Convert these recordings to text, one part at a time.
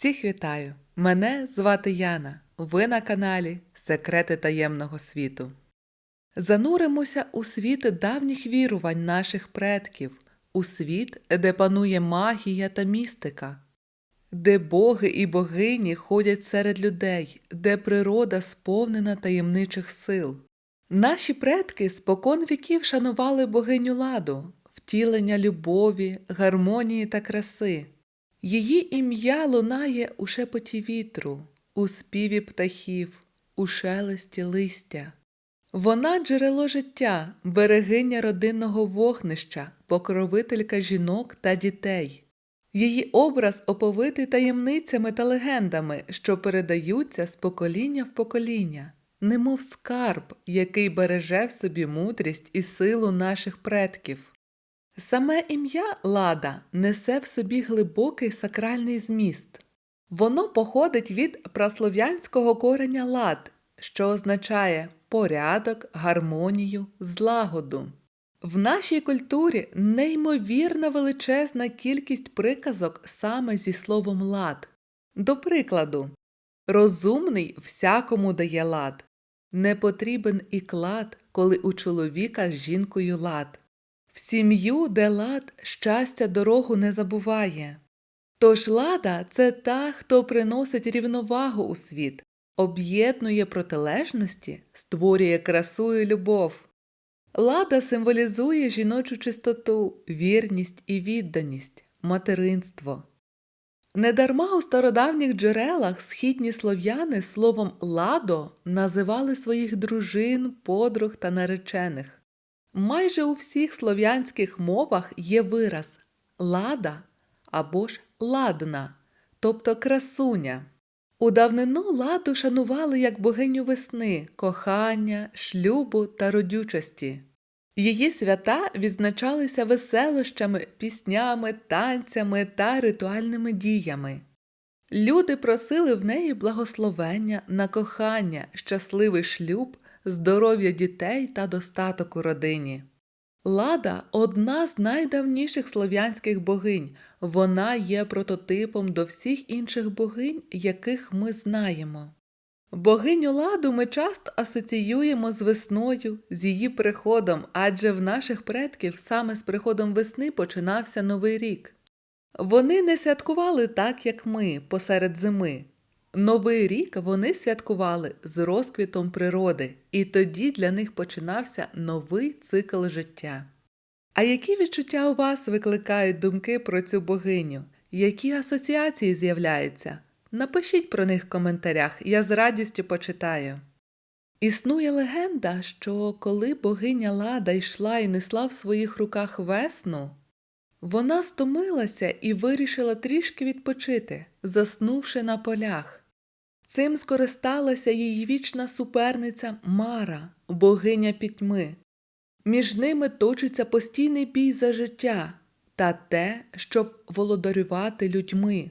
Всіх вітаю! Мене звати Яна. Ви на каналі Секрети таємного світу. Зануримося у світ давніх вірувань наших предків, у світ, де панує магія та містика, де боги і богині ходять серед людей, де природа сповнена таємничих сил. Наші предки спокон віків шанували богиню ладу, втілення любові, гармонії та краси. Її ім'я лунає у шепоті вітру, у співі птахів, у шелесті листя. Вона джерело життя, берегиня родинного вогнища, покровителька жінок та дітей. Її образ оповитий таємницями та легендами, що передаються з покоління в покоління, немов скарб, який береже в собі мудрість і силу наших предків. Саме ім'я Лада несе в собі глибокий сакральний зміст. Воно походить від праслов'янського кореня лад, що означає порядок, гармонію, злагоду. В нашій культурі неймовірна величезна кількість приказок саме зі словом лад. До прикладу, розумний всякому дає лад, не потрібен і клад, коли у чоловіка з жінкою лад. Сім'ю, де лад, щастя дорогу не забуває. Тож лада це та, хто приносить рівновагу у світ, об'єднує протилежності, створює красу і любов. Лада символізує жіночу чистоту, вірність і відданість, материнство. Недарма у стародавніх джерелах східні слов'яни словом ладо називали своїх дружин, подруг та наречених. Майже у всіх слов'янських мовах є вираз лада або ж ладна, тобто красуня. У давнину ладу шанували як богиню весни, кохання, шлюбу та родючості. Її свята відзначалися веселощами, піснями, танцями та ритуальними діями. Люди просили в неї благословення на кохання, щасливий шлюб, здоров'я дітей та достаток у родині. Лада одна з найдавніших слов'янських богинь, вона є прототипом до всіх інших богинь, яких ми знаємо. Богиню ладу ми часто асоціюємо з весною, з її приходом, адже в наших предків саме з приходом весни починався новий рік. Вони не святкували так, як ми, посеред зими. Новий рік вони святкували з розквітом природи, і тоді для них починався новий цикл життя. А які відчуття у вас викликають думки про цю богиню? Які асоціації з'являються? Напишіть про них в коментарях, я з радістю почитаю. Існує легенда, що коли богиня Лада йшла і несла в своїх руках весну, вона стомилася і вирішила трішки відпочити, заснувши на полях. Цим скористалася її вічна суперниця Мара, богиня пітьми. Між ними точиться постійний бій за життя та те, щоб володарювати людьми.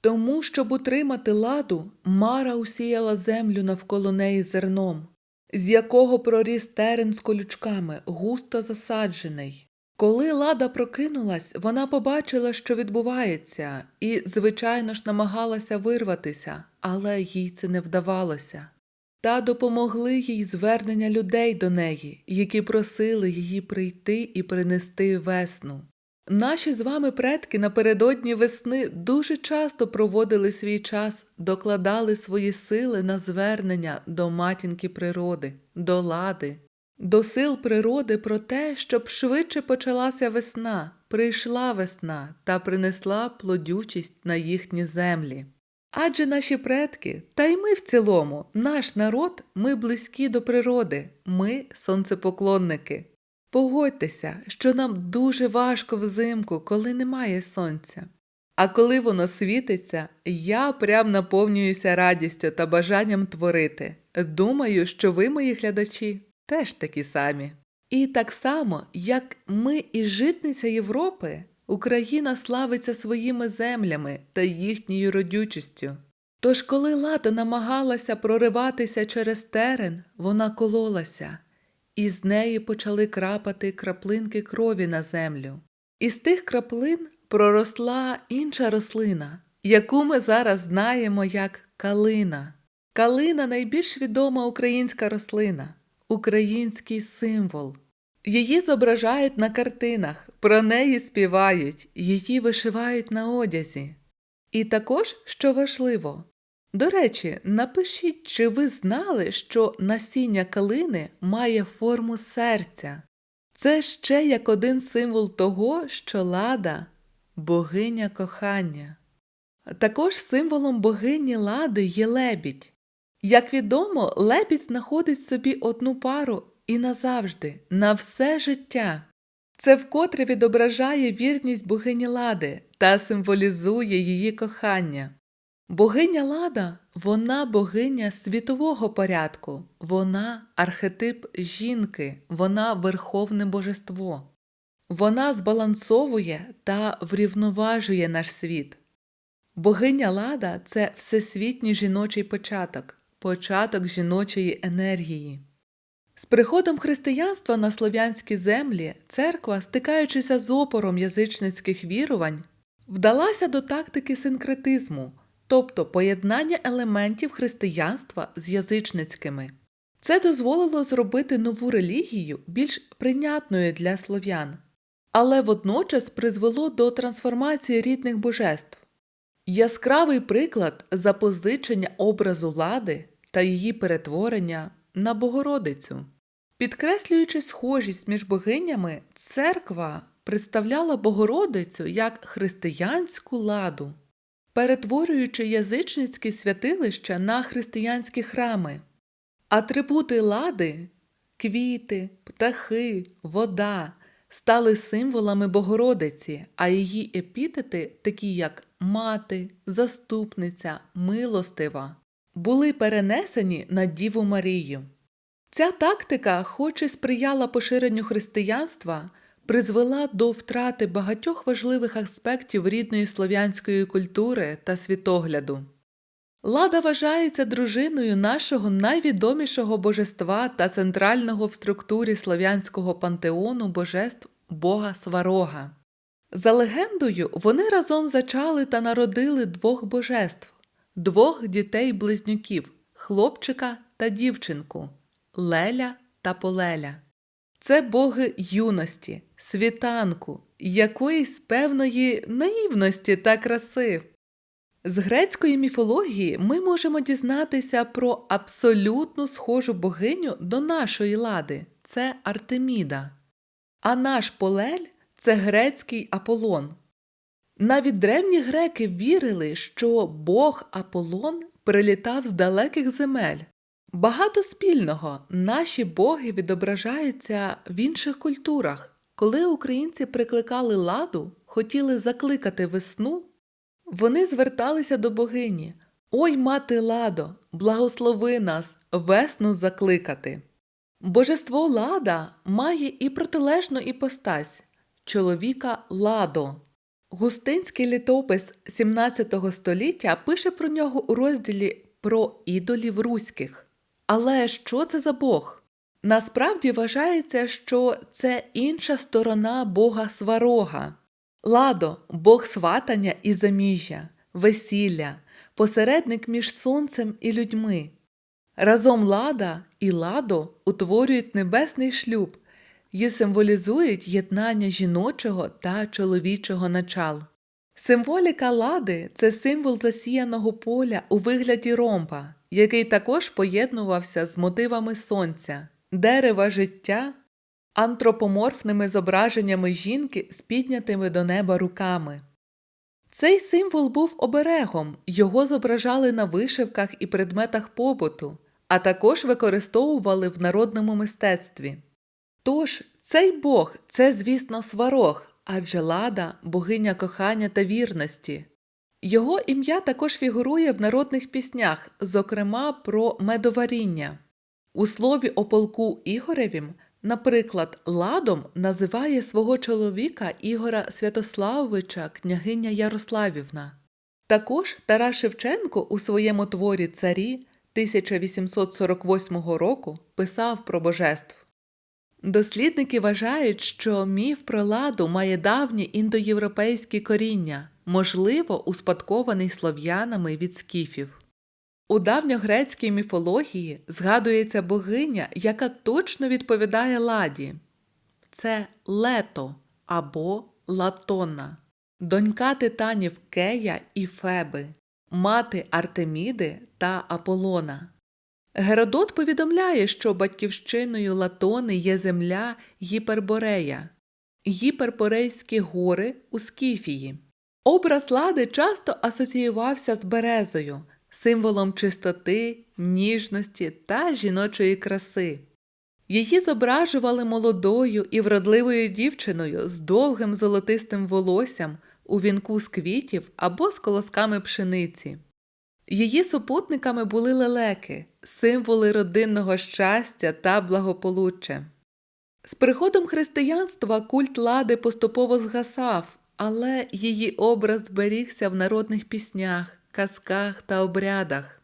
Тому, щоб утримати ладу, Мара усіяла землю навколо неї зерном, з якого проріс терен з колючками, густо засаджений. Коли лада прокинулась, вона побачила, що відбувається, і, звичайно ж, намагалася вирватися, але їй це не вдавалося. Та допомогли їй звернення людей до неї, які просили її прийти і принести весну. Наші з вами предки напередодні весни дуже часто проводили свій час, докладали свої сили на звернення до матінки природи, до лади, до сил природи про те, щоб швидше почалася весна, прийшла весна та принесла плодючість на їхні землі. Адже наші предки, та й ми в цілому, наш народ, ми близькі до природи, ми сонцепоклонники. Погодьтеся, що нам дуже важко взимку, коли немає сонця. А коли воно світиться, я прям наповнююся радістю та бажанням творити. Думаю, що ви, мої глядачі, теж такі самі. І так само, як ми і житниця Європи, Україна славиться своїми землями та їхньою родючістю. Тож, коли лада намагалася прориватися через терен, вона кололася, і з неї почали крапати краплинки крові на землю. Із тих краплин проросла інша рослина, яку ми зараз знаємо як калина. Калина найбільш відома українська рослина, український символ. Її зображають на картинах, про неї співають, її вишивають на одязі. І також, що важливо, до речі, напишіть, чи ви знали, що насіння калини має форму серця. Це ще як один символ того, що лада богиня кохання. Також символом богині лади є лебідь. Як відомо, лебідь знаходить собі одну пару і назавжди, на все життя. Це вкотре відображає вірність богині лади та символізує її кохання. Богиня Лада вона богиня світового порядку, вона архетип жінки, вона верховне божество. Вона збалансовує та врівноважує наш світ. Богиня Лада це всесвітній жіночий початок, початок жіночої енергії. З приходом християнства на слов'янські землі церква, стикаючися з опором язичницьких вірувань, вдалася до тактики синкретизму, тобто поєднання елементів християнства з язичницькими. Це дозволило зробити нову релігію більш прийнятною для слов'ян, але водночас призвело до трансформації рідних божеств. Яскравий приклад запозичення образу лади та її перетворення на Богородицю. Підкреслюючи схожість між богинями, церква представляла Богородицю як християнську ладу, перетворюючи язичницькі святилища на християнські храми. Атрибути лади квіти, птахи, вода стали символами Богородиці, а її епітети, такі як мати, заступниця, милостива, були перенесені на Діву Марію. Ця тактика, хоч і сприяла поширенню християнства, призвела до втрати багатьох важливих аспектів рідної слов'янської культури та світогляду. Лада вважається дружиною нашого найвідомішого божества та центрального в структурі слов'янського пантеону божеств Бога Сварога. За легендою, вони разом зачали та народили двох божеств, двох дітей-близнюків хлопчика та дівчинку Леля та Полеля. Це боги юності, світанку, якоїсь певної наївності та краси. З грецької міфології ми можемо дізнатися про абсолютно схожу богиню до нашої лади це Артеміда. А наш Полель це грецький Аполлон. Навіть древні греки вірили, що бог Аполлон прилітав з далеких земель. Багато спільного наші боги відображаються в інших культурах. Коли українці прикликали ладу, хотіли закликати весну, вони зверталися до богині Ой, мати ладо, благослови нас, весну закликати. Божество лада має і протилежну іпостась чоловіка ладо. Густинський літопис 17 століття пише про нього у розділі про ідолів руських. Але що це за Бог? Насправді вважається, що це інша сторона Бога Сварога. Ладо Бог сватання і заміжжя, весілля, посередник між сонцем і людьми. Разом лада і ладо утворюють небесний шлюб і символізують єднання жіночого та чоловічого начал. Символіка лади це символ засіяного поля у вигляді ромба, який також поєднувався з мотивами сонця, дерева життя, антропоморфними зображеннями жінки з піднятими до неба руками. Цей символ був оберегом, його зображали на вишивках і предметах побуту, а також використовували в народному мистецтві. Тож цей Бог це, звісно, сварог, адже лада богиня кохання та вірності. Його ім'я також фігурує в народних піснях, зокрема про медоваріння. У слові о полку Ігоревім, наприклад, ладом називає свого чоловіка Ігора Святославовича княгиня Ярославівна. Також Тарас Шевченко у своєму творі Царі 1848 року писав про божеств. Дослідники вважають, що міф про ладу має давнє індоєвропейське коріння. можливо, успадкований слов'янами від скіфів. У давньогрецькій міфології згадується богиня, яка точно відповідає ладі. Це Лето або Латона, донька титанів Кея і Феби, мати Артеміди та Аполлона. Геродот повідомляє, що батьківщиною Латони є земля Гіперборея, Гіперборейські гори у Скіфії. Образ лади часто асоціювався з березою, символом чистоти, ніжності та жіночої краси. Її зображували молодою і вродливою дівчиною з довгим золотистим волоссям у вінку з квітів або з колосками пшениці. Її супутниками були лелеки, символи родинного щастя та благополуччя. З приходом християнства культ лади поступово згасав, але її образ зберігся в народних піснях, казках та обрядах.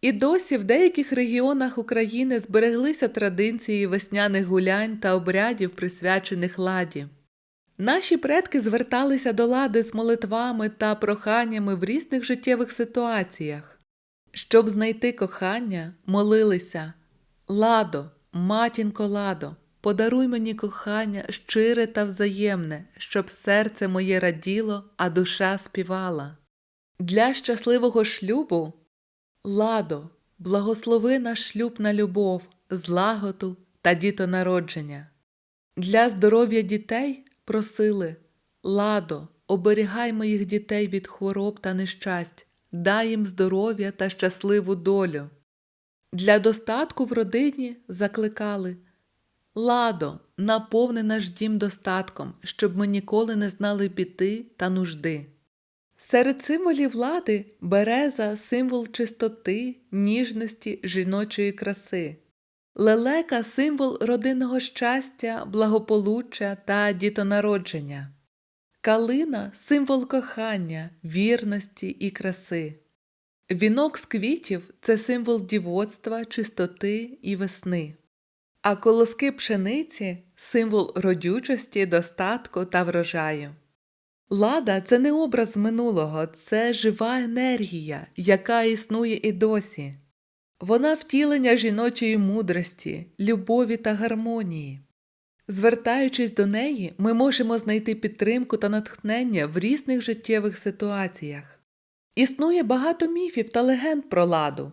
І досі в деяких регіонах України збереглися традиції весняних гулянь та обрядів, присвячених ладі. Наші предки зверталися до лади з молитвами та проханнями в різних життєвих ситуаціях. Щоб знайти кохання, молилися Ладо, матінко ладо, подаруй мені кохання щире та взаємне, щоб серце моє раділо, а душа співала. Для щасливого шлюбу Ладо, благослови наш шлюб на любов, злагоду та дітонародження. Для здоров'я дітей просили Ладо, оберігай моїх дітей від хвороб та нещасть, дай їм здоров'я та щасливу долю. Для достатку в родині закликали Ладо, наповни наш дім достатком, щоб ми ніколи не знали біди та нужди. Серед символів влади береза символ чистоти, ніжності, жіночої краси, лелека символ родинного щастя, благополуччя та дітонародження, калина символ кохання, вірності і краси. Вінок з квітів це символ дівоцтва, чистоти і весни, а колоски пшениці символ родючості, достатку та врожаю. Лада це не образ минулого, це жива енергія, яка існує і досі. Вона втілення жіночої мудрості, любові та гармонії. Звертаючись до неї, ми можемо знайти підтримку та натхнення в різних життєвих ситуаціях. Існує багато міфів та легенд про ладу.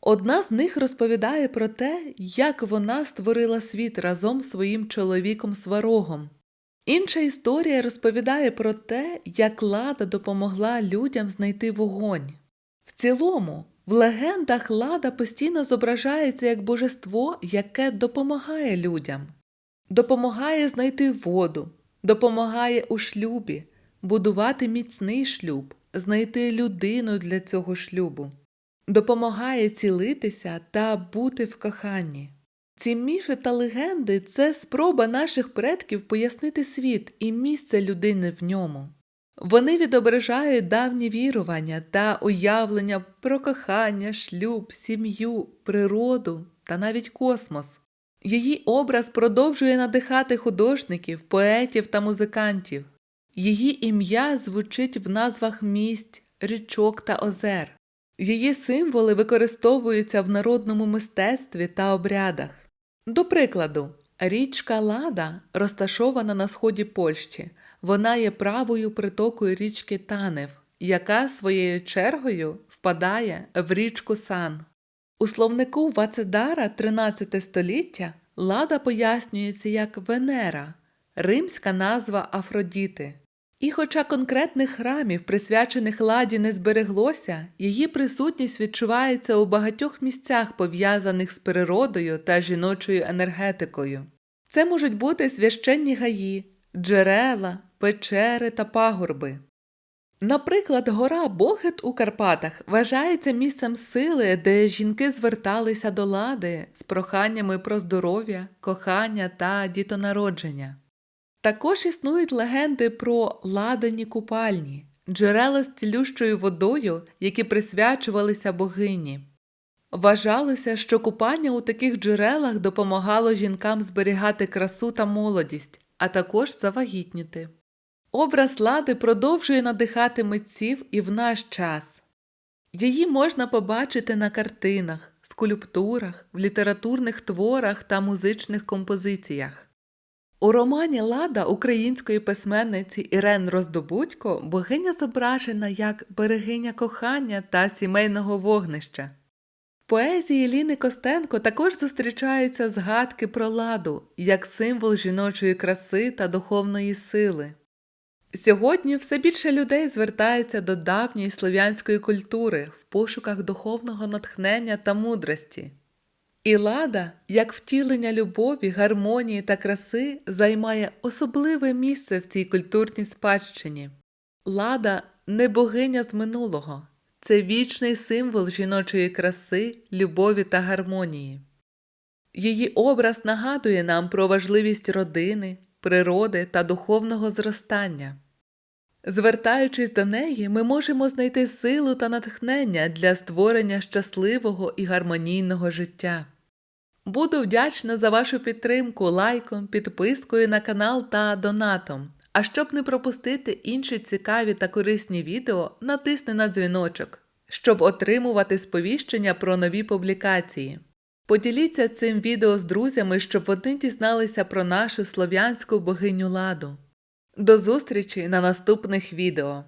Одна з них розповідає про те, як вона створила світ разом з своїм чоловіком сварогом. Інша історія розповідає про те, як лада допомогла людям знайти вогонь. В цілому, в легендах лада постійно зображається як божество, яке допомагає людям, допомагає знайти воду, допомагає у шлюбі, будувати міцний шлюб, знайти людину для цього шлюбу, допомагає цілитися та бути в коханні. Ці міфи та легенди це спроба наших предків пояснити світ і місце людини в ньому. Вони відображають давні вірування та уявлення про кохання, шлюб, сім'ю, природу та навіть космос. Її образ продовжує надихати художників, поетів та музикантів. Її ім'я звучить в назвах місць, річок та озер. Її символи використовуються в народному мистецтві та обрядах. До прикладу, річка Лада розташована на сході Польщі. Вона є правою притокою річки Танев, яка своєю чергою впадає в річку Сан. У словнику Вацедара 13 століття Лада пояснюється як Венера, римська назва Афродіти. І хоча конкретних храмів, присвячених ладі, не збереглося, її присутність відчувається у багатьох місцях, пов'язаних з природою та жіночою енергетикою. Це можуть бути священні гаї, джерела, печери та пагорби. Наприклад, гора Богет у Карпатах вважається місцем сили, де жінки зверталися до лади з проханнями про здоров'я, кохання та дітонародження. Також існують легенди про ладані купальні, джерела з цілющою водою, які присвячувалися богині. Вважалося, що купання у таких джерелах допомагало жінкам зберігати красу та молодість, а також завагітніти. Образ лади продовжує надихати митців і в наш час. Її можна побачити на картинах, скульптурах, в літературних творах та музичних композиціях. У романі Лада української письменниці Ірен Роздобудько богиня зображена як берегиня кохання та сімейного вогнища. В поезії Ліни Костенко також зустрічаються згадки про ладу як символ жіночої краси та духовної сили. Сьогодні все більше людей звертаються до давньої слов'янської культури в пошуках духовного натхнення та мудрості. І лада, як втілення любові, гармонії та краси, займає особливе місце в цій культурній спадщині. Лада не богиня з минулого, це вічний символ жіночої краси, любові та гармонії. Її образ нагадує нам про важливість родини, природи та духовного зростання. Звертаючись до неї, ми можемо знайти силу та натхнення для створення щасливого і гармонійного життя. Буду вдячна за вашу підтримку лайком, підпискою на канал та донатом. А щоб не пропустити інші цікаві та корисні відео, натисни на дзвіночок, щоб отримувати сповіщення про нові публікації. Поділіться цим відео з друзями, щоб вони дізналися про нашу слов'янську богиню ладу. До зустрічі на наступних відео!